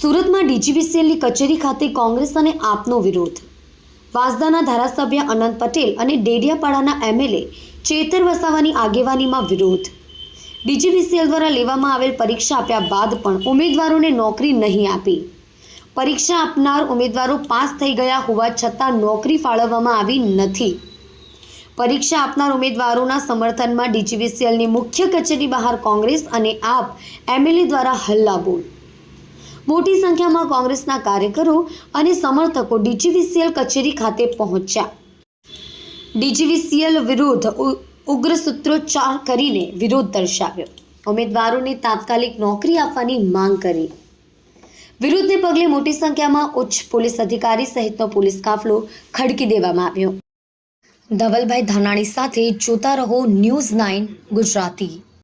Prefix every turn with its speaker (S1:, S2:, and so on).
S1: સુરતમાં ડીજીવીસીએલની કચેરી ખાતે કોંગ્રેસ અને આપનો વિરોધ. વાંસદાના ધારાસભ્ય અનંત પટેલ અને ડેડિયાપાડાના એમએલએ ચેતર વસાવાની આગેવાનીમાં વિરોધ. ડીજીવીસીએલ દ્વારા લેવામાં આવેલ પરીક્ષા આપ્યા બાદ પણ ઉમેદવારોને નોકરી નહીં આપી. પરીક્ષા આપનાર ઉમેદવારો પાસ થઈ ગયા હોવા છતાં નોકરી ફાળવવામાં આવી નથી. પરીક્ષા આપનાર ઉમેદવારોના સમર્થનમાં ડીજીવીસીએલની મુખ્ય કચેરી બહાર કોંગ્રેસ અને આપ એમએલએ દ્વારા હલ્લાબોલ મોટી સંખ્યામાં કોંગ્રેસના કાર્યકરો અને સમર્થકો ડીજીવીસીએલ કચેરી ખાતે પહોંચ્યા. ડીજીવીસીએલ વિરુદ્ધ ઉગ્ર સૂત્રોચ્ચાર કરીને વિરોધ દર્શાવ્યો. ઉમેદવારોને તાત્કાલિક નોકરી આપવાની માંગ કરી. વિરોધને પગલે મોટી સંખ્યામાં ઉચ્ચ પોલીસ અધિકારી સહિતનો પોલીસ કાફલો ખડકી દેવામાં આવ્યો. ધવલભાઈ ધાનાણી સાથે જોતા રહો ન્યૂઝ નાઇન ગુજરાતી.